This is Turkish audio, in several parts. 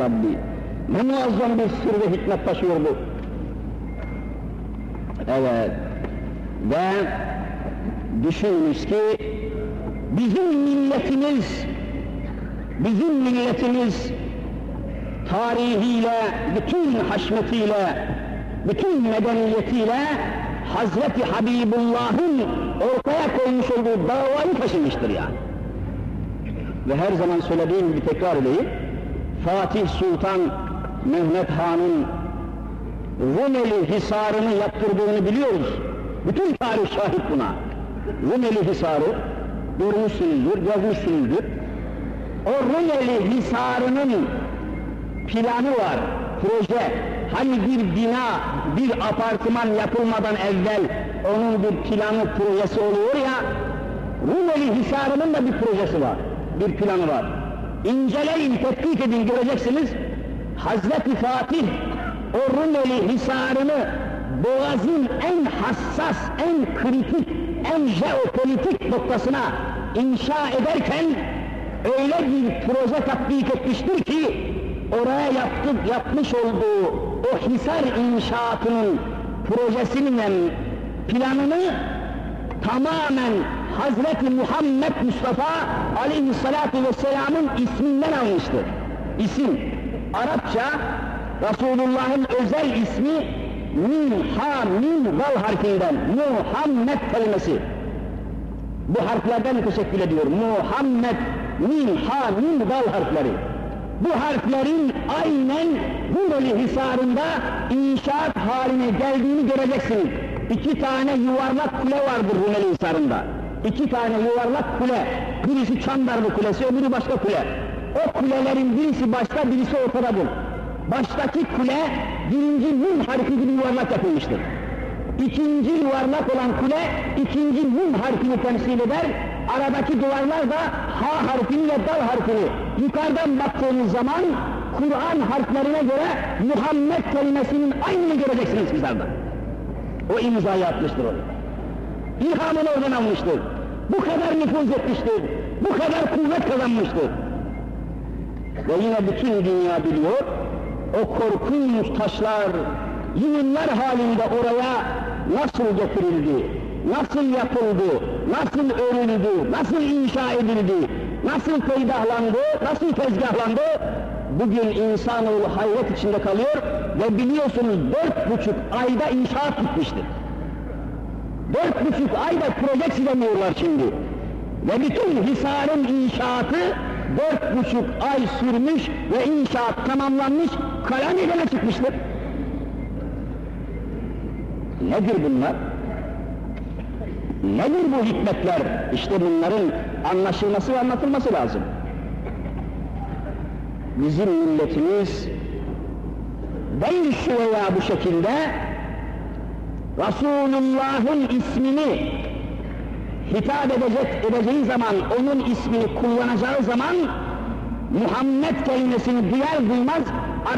Rabbi. Ne muazzam bir sır ve hikmet taşıyor bu. Evet. Ve düşünmüş ki bizim milletimiz bizim milletimiz tarihiyle, bütün haşmetiyle, bütün medeniyetiyle Hazreti Habibullah'ın ortaya koymuş olduğu davayı taşımıştır yani. Ve her zaman söylediğim gibi tekrar edeyim. Fatih Sultan Mehmet Han'ın Rumeli Hisarı'nı yaptırdığını biliyoruz. Bütün tarih şahit buna. Rumeli Hisarı, görmüşsünüzdür, gezmişsinizdir. O Rumeli Hisarı'nın planı var, proje. Hani bir bina, bir apartman yapılmadan evvel onun bir planı, projesi oluyor ya, Rumeli Hisarı'nın da bir projesi var, bir planı var. İnceleyin, tetkik edin, göreceksiniz. Hazreti Fatih o Rumeli Hisarı'nı Boğaz'ın en hassas, en kritik, en jeopolitik noktasına inşa ederken öyle bir proje tatbik etmiştir ki oraya yaptık, yapmış olduğu o Hisar inşaatının projesinin planını tamamen Hazreti Muhammed Mustafa aleyhissalatu vesselamın isminden almıştır. İsim, Arapça Resulullah'ın özel ismi Min, Ha, Min, Val harfinden Muhammed kelimesi. Bu harflerden teşekkür ediyor. Muhammed, Min, Ha, Min, Val harfleri. Bu harflerin aynen Rumeli Hisarı'nda inşaat haline geldiğini göreceksiniz. İki tane yuvarlak kule vardır Rumeli Hisarı'nda. İki tane yuvarlak kule. Birisi Çandarlı Kulesi, öbürü başka kule. O kulelerin birisi başta, birisi ortadadır. Baştaki kule birinci Nun harfi gibi yuvarlak yapılmıştır. İkinci yuvarlak olan kule ikinci Nun harfini temsil eder. Aradaki duvarlar da Ha harfini ve Dal harfini. Yukarıdan baktığınız zaman Kur'an harflerine göre Muhammed kelimesinin aynını göreceksiniz sizlerden. O imzayı atmıştır oraya. İlhamını oradan almıştır. Bu kadar nüfuz etmiştir. Bu kadar kuvvet kazanmıştır. Ve yine bütün dünya biliyor, o korkunç taşlar yığınlar halinde oraya nasıl getirildi, nasıl yapıldı, nasıl örüldü, nasıl inşa edildi, nasıl peydahlandı, nasıl tezgahlandı, bugün insanoğlu hayret içinde kalıyor ve biliyorsunuz dört buçuk ayda inşaat bitmiştir. Dört buçuk ayda proje silemiyorlar şimdi. Ve bütün Hisar'ın inşaatı dört buçuk ay sürmüş ve inşaat tamamlanmış, kara meydana çıkmıştır. Nedir bunlar? Nedir bu hikmetler? İşte bunların anlaşılması ve anlatılması lazım. Bizim milletimiz değil şu veya bu şekilde Resulullah'ın ismini hitap edecek, edeceği zaman, onun ismini kullanacağı zaman Muhammed kelimesini duyar duymaz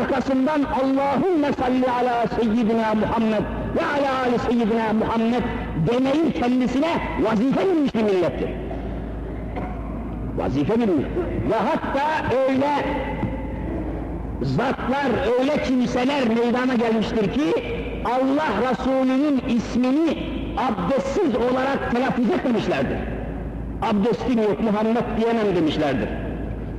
arkasından Allahümme salli ala seyyidina Muhammed ve ala ali seyyidina Muhammed demeyi kendisine vazife bilmiş bir millettir. Vazife bilmiş. Ve hatta öyle zatlar, öyle kimseler meydana gelmiştir ki Allah Resulü'nün ismini abdestsiz olarak telaffuz etmemişlerdir. Abdestim yok Muhammed diyemem demişlerdir.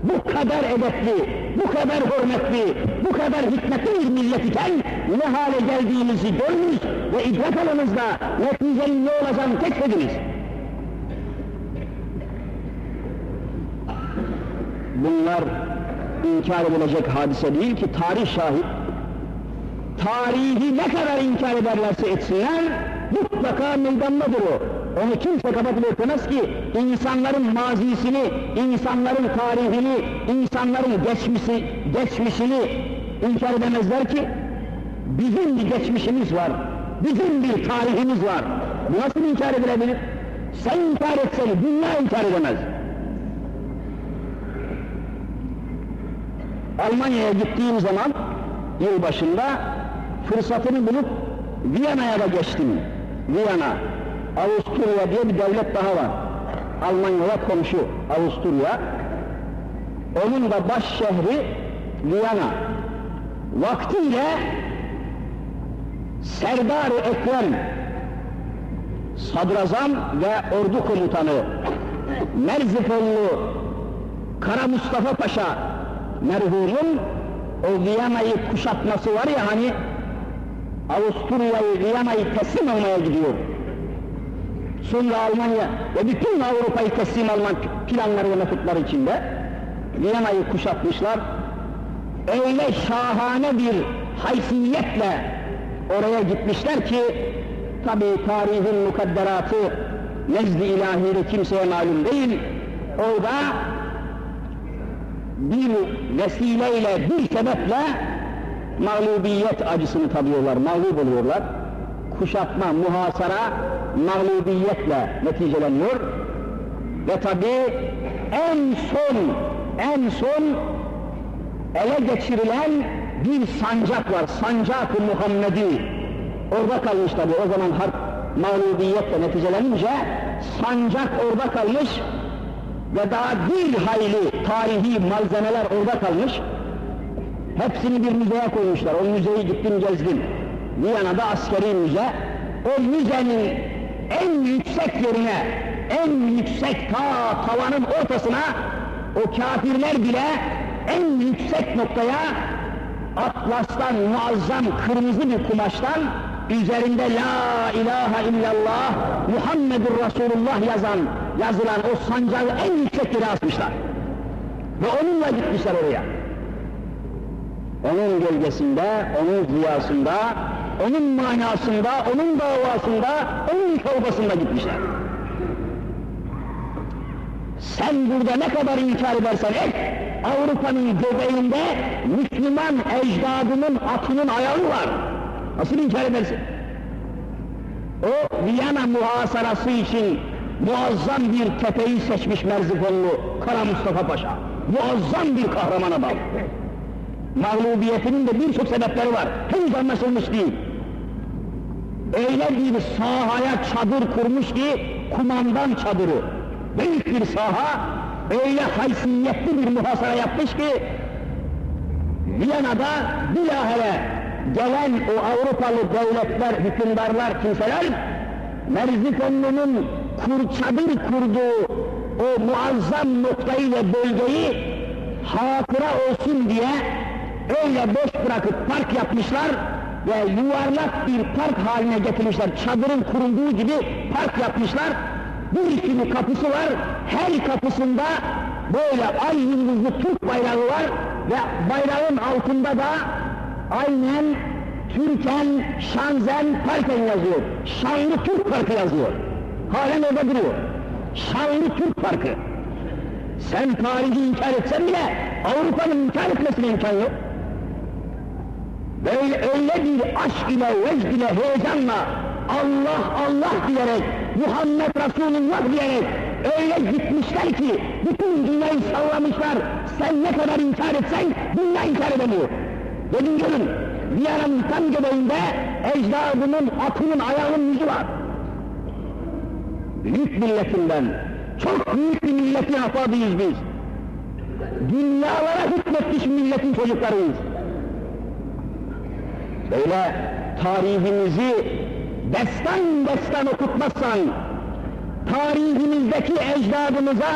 Bu kadar edepli, bu kadar hürmetli, bu kadar hikmetli bir millet iken ne hale geldiğimizi görmüş ve idrak alanızda neticenin ne olacağını keşfediniz. Bunlar inkar edilecek hadise değil ki tarih şahit. Tarihi ne kadar inkar ederlerse etsinler, mutlaka meydandadır o. Onu kimse kabul etmez ki insanların mazisini, insanların tarihini, insanların geçmişi, geçmişini inkar edemezler ki bizim bir geçmişimiz var, bizim bir tarihimiz var. Bu nasıl inkar edilebilir? Sen inkar etsen dünya inkar edemez. Almanya'ya gittiğim zaman yıl başında fırsatını bulup Viyana'ya da geçtim. Viyana, Avusturya diye bir devlet daha var. Almanya'ya komşu Avusturya. Onun da baş şehri Viyana vaktiyle Serdar-ı Ekrem Sadrazam ve ordu komutanı Merzifonlu Kara Mustafa Paşa merhumun o Viyana'yı kuşatması var ya hani Avusturya'yı Viyana'yı teslim almaya gidiyor. Sonra Almanya ve bütün Avrupa'yı teslim almak planları ve metotları içinde Viyana'yı kuşatmışlar. Öyle şahane bir haysiyetle oraya gitmişler ki tabi tarihin mukadderatı nezd-i ilahide kimseye malum değil. Orada bir vesileyle, bir sebeple mağlubiyet acısını tadıyorlar, mağlup oluyorlar. Kuşatma, muhasara, mağlubiyetle neticeleniyor. Ve tabi en son, en son ele geçirilen bir sancak var, sancak-ı Muhammedi. Orada kalmış tabi, o zaman harp mağlubiyetle neticelenince sancak orada kalmış ve daha bir hayli tarihi malzemeler orada kalmış. Hepsini bir müzeye koymuşlar. O müzeyi gittim gezdim. Viyana'da askeri müze. O müzenin en yüksek yerine, en yüksek ta tavanın ortasına o kafirler bile en yüksek noktaya atlastan muazzam kırmızı bir kumaştan üzerinde La ilahe illallah Muhammedur Resulullah yazan yazılan o sancağı en yüksek yere asmışlar. Ve onunla gitmişler oraya. Onun gölgesinde, onun ziyasında, onun manasında, onun davasında, onun kavgasında gitmişler. Sen burada ne kadar inkar edersen et, Avrupa'nın göbeğinde Müslüman ecdadının atının ayağı var. Nasıl inkar edersin? O Viyana muhasarası için muazzam bir tepeyi seçmiş Merzifonlu Kara Mustafa Paşa. Muazzam bir kahramana bağlı. Mağlubiyetinin de birçok sebepleri var. Henüz anlaşılmış değil. Öyle bir sahaya çadır kurmuş ki kumandan çadırı. Büyük bir saha, öyle haysiyetli bir muhasara yapmış ki Viyana'da bilahare gelen o Avrupalı devletler, hükümdarlar, kimseler Merzifonlu'nun kur, çadır kurduğu o muazzam noktayı ve bölgeyi hatıra olsun diye öyle boş bırakıp park yapmışlar ve yuvarlak bir park haline getirmişler. Çadırın kurulduğu gibi park yapmışlar. Bir sürü kapısı var. Her kapısında böyle ay yıldızlı Türk bayrağı var ve bayrağın altında da aynen Türken, Şanzen, Parken yazıyor. Şanlı Türk Parkı yazıyor. Halen orada duruyor. Şanlı Türk Parkı. Sen tarihi inkar etsen bile Avrupa'nın inkar etmesine imkan yok. Böyle öyle bir aşk ile, vecd ile, heyecanla Allah Allah diyerek, Muhammed Resulullah diyerek öyle gitmişler ki bütün dünyayı sallamışlar. Sen ne kadar inkar etsen dünya inkar edemiyor. Gelin görün, Viyana'nın tam göbeğinde ecdadının atının ayağının yüzü var. Büyük milletinden, çok büyük bir milletin afadıyız biz. Dünyalara hükmetmiş milletin çocuklarıyız. Böyle tarihimizi destan destan okutmazsan, tarihimizdeki ecdadımıza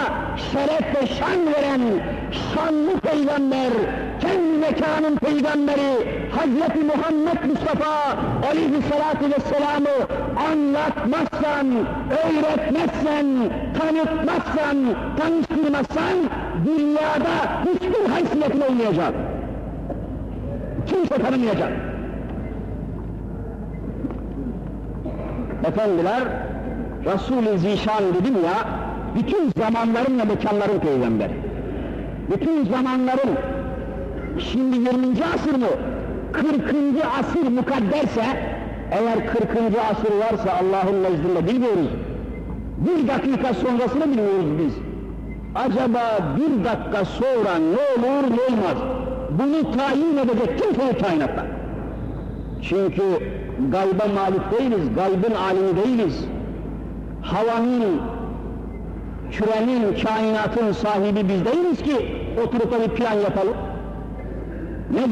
şeref ve şan veren şanlı peygamber, kendi mekanın peygamberi Hazreti Muhammed Mustafa aleyhissalatu vesselam'ı anlatmazsan, öğretmezsen, tanıtmazsan, tanıştırmazsan dünyada hiçbir haysiyetin olmayacak. Kimse tanımayacak. Efendiler, Resul-i Zişan dedim ya, bütün zamanların ve mekanların peygamberi. Bütün zamanların, şimdi 20. asır mı, 40. asır mukadderse, eğer 40. asır varsa Allah'ın nezdinde bilmiyoruz. Bir dakika sonrasını bilmiyoruz biz. Acaba bir dakika sonra ne olur ne olmaz? Bunu tayin edecek kimse yok kainatta. Çünkü gayba malik değiliz, gaybın alimi değiliz. Havanın, kürenin, kainatın sahibi biz değiliz ki oturup da bir plan yapalım. ne